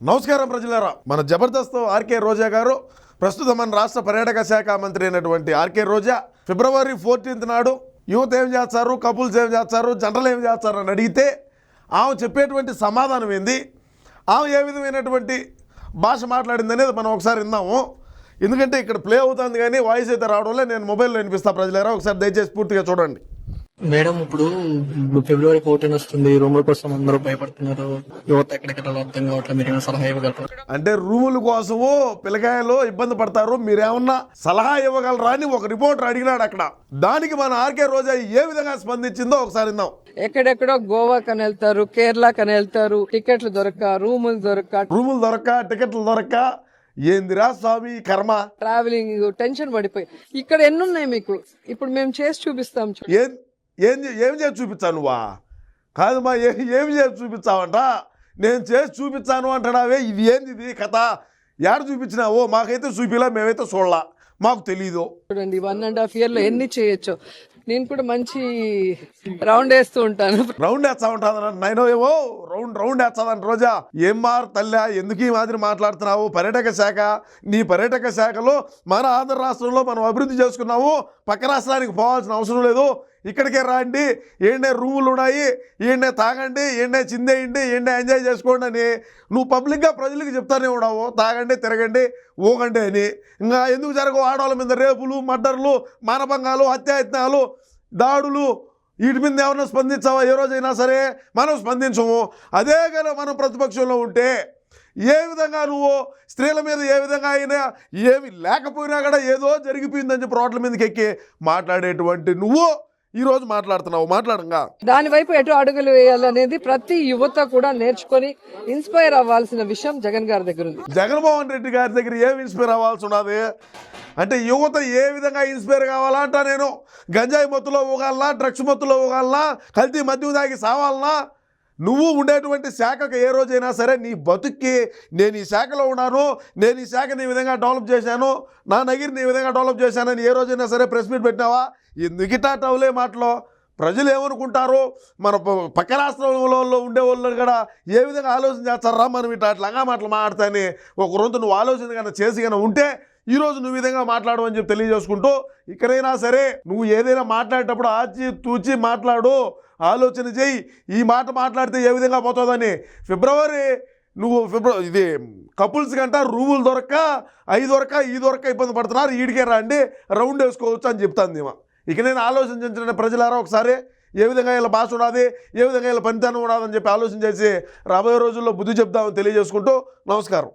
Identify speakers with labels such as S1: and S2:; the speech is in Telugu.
S1: నమస్కారం ప్రజలారా. మన జబర్దస్త్ ఆర్కే రోజా గారు ప్రస్తుతం మన రాష్ట్ర పర్యాటక శాఖ మంత్రి అయినటువంటి ఆర్కే రోజా ఫిబ్రవరి ఫోర్టీన్త్ నాడు యువత ఏం చేస్తారు కపుల్స్ ఏం చేస్తారు జనరల్ ఏం చేస్తారు అని అడిగితే ఆమె చెప్పేటువంటి సమాధానం ఏంది? ఆమె ఏ విధమైనటువంటి భాష మాట్లాడింది అనేది మనం ఒకసారి విందాము. ఎందుకంటే ఇక్కడ ప్లే అవుతుంది కానీ వాయిస్ అయితే రావడం వల్ల నేను మొబైల్లో వినిపిస్తా ప్రజలారా. ఒకసారి దయచేసి పూర్తిగా చూడండి.
S2: మేడం ఇప్పుడు ఫిబ్రవరి ఫోర్టీన్ వస్తుంది. రూముల కోసం అందరూ భయపడుతున్నారు. యువత ఎక్కడెక్కడ అర్థం కావట్లేదు. మీరు ఏమైనా సలహా ఇవ్వగలరు?
S1: అంటే రూముల కోసము పిల్లకాయలు ఇబ్బంది పడతారు మీరేమన్నా సలహా ఇవ్వగలరా అని ఒక రిపోర్టర్ అడిగినాడు అక్కడ. దానికి మన ఆర్కే రోజా ఏ విధంగా స్పందించిందో ఒకసారి విందాం.
S3: ఎక్కడెక్కడో గోవా కని వెళ్తారు కేరళ కని వెళ్తారు టికెట్లు దొరక రూములు దొరక.
S1: రూములు దొరక్క టికెట్లు దొరక్క ఏందిరా స్వామి ఈ కర్మ?
S3: ట్రావెలింగ్ టెన్షన్ పడిపోయి. ఇక్కడ ఎన్ని ఉన్నాయి మీకు? ఇప్పుడు మేము చేసి చూపిస్తాం.
S1: ఏం? ఏం ఏం చేసి చూపించావు నువ్వా? కాదు మా ఏ ఏం చేసి చూపించావంట నేను చేసి చూపించాను అంటున్నావే ఇది ఏంది ఇది కథ? యాడ చూపించినావో మాకైతే చూపిలా మేమైతే చూడలా. మాకు తెలీదు.
S3: చూడండి వన్ అండ్ హాఫ్ ఇయర్లో ఎన్ని చేయొచ్చు. నేను కూడా మంచి రౌండ్ వేస్తూ ఉంటాను.
S1: రౌండ్ వేస్తా ఉంటుంది నైనో ఏవో? రౌండ్ రౌండ్ వేస్తాదంట రోజా. ఏం మార్ తల్లా ఎందుకు ఈ మాదిరి మాట్లాడుతున్నావు? పర్యాటక శాఖ నీ పర్యాటక శాఖలో మన ఆంధ్ర రాష్ట్రంలో మనం అభివృద్ధి చేసుకున్నాము పక్క రాష్ట్రానికి పోవాల్సిన అవసరం లేదు. ఇక్కడికే రాండి. ఏండే రూములు ఉన్నాయి. ఏండే తాగండి. ఏండే చిందేయండి. ఏండే ఎంజాయ్ చేసుకోండి అని నువ్వు పబ్లిక్గా ప్రజలకు చెప్తానే ఉన్నావు. తాగండి తిరగండి ఊగండి అని. ఇంకా ఎందుకు జరగవు? ఆడవాళ్ళ మీద రేపులు మర్డర్లు మానభంగాలు హత్యాయత్నాలు దాడులు వీటి మీద ఏమైనా స్పందించావా? ఏ రోజైనా సరే మనం స్పందించము. అదే కనుక మనం ప్రతిపక్షంలో ఉంటే ఏ విధంగా నువ్వు స్త్రీల మీద ఏ విధంగా అయినా ఏమి లేకపోయినా కూడా ఏదో జరిగిపోయిందని చెప్పి రోడ్ల మీదకి ఎక్కి మాట్లాడేటువంటి నువ్వు ఈరోజు మాట్లాడుతున్నావు. మాట్లాడంగా.
S3: దాని వైపు ఎటు అడుగులు వేయాలనేది ప్రతి యువత కూడా నేర్చుకొని ఇన్స్పైర్ అవ్వాల్సిన విషయం జగన్ గారి దగ్గర ఉంది.
S1: జగన్మోహన్ రెడ్డి గారి దగ్గర ఏమి ఇన్స్పైర్ అవ్వాల్సి ఉన్నది? అంటే యువత ఏ విధంగా ఇన్స్పైర్ కావాలంట నేను? గంజాయి మత్తులో ఊగాలనా డ్రగ్స్ మత్తులో ఊగాలనా కల్తీ మద్యం తాగి సావాలనా? నువ్వు ఉండేటువంటి శాఖకు ఏ రోజైనా సరే నీ బతుక్కి నేను ఈ శాఖలో ఉన్నాను నేను ఈ శాఖని ఈ విధంగా డెవలప్ చేశాను నా నగిరిని ఈ విధంగా డెవలప్ చేశానని ఏ రోజైనా సరే ప్రెస్ మీట్ పెట్టినావా? ఈ ఇట్టా టౌలే మాటలో ప్రజలు ఏమనుకుంటారు? మన ప- పక్క రాష్ట్రంలో ఉండే వాళ్ళు కూడా ఏ విధంగా ఆలోచన చేస్తారా? మనం ఇట్లా అట్లా మాటలు మాట్లాడతాని ఒక రోజు నువ్వు ఆలోచన కన్నా చేసి కన్నా ఉంటే ఈరోజు నువ్వు విధంగా మాట్లాడమని చెప్పి తెలియజేసుకుంటూ ఇక్కడైనా సరే నువ్వు ఏదైనా మాట్లాడేటప్పుడు ఆచి తూచి మాట్లాడు ఆలోచన చేయి. ఈ మాట మాట్లాడితే ఏ విధంగా పోతుందని. ఫిబ్రవరి నువ్వు ఫిబ్రవరి ఇది కపుల్స్ కంట రూవులు దొరక ఐదు దొరక ఈ దొరక ఇబ్బంది పడుతున్నారు. ఈడికే రండి రౌండ్ వేసుకోవచ్చు అని చెప్తాను ఇవ ఇక నేను ఆలోచించిన ప్రజలారా ఒకసారి. ఏ విధంగా ఇలా భాష ఉండాలి ఏ విధంగా ఇలా పనితనం ఉండాలని చెప్పి ఆలోచన చేసి రాబోయే రోజుల్లో బుద్ధి చెప్దామని తెలియజేసుకుంటూ నమస్కారం.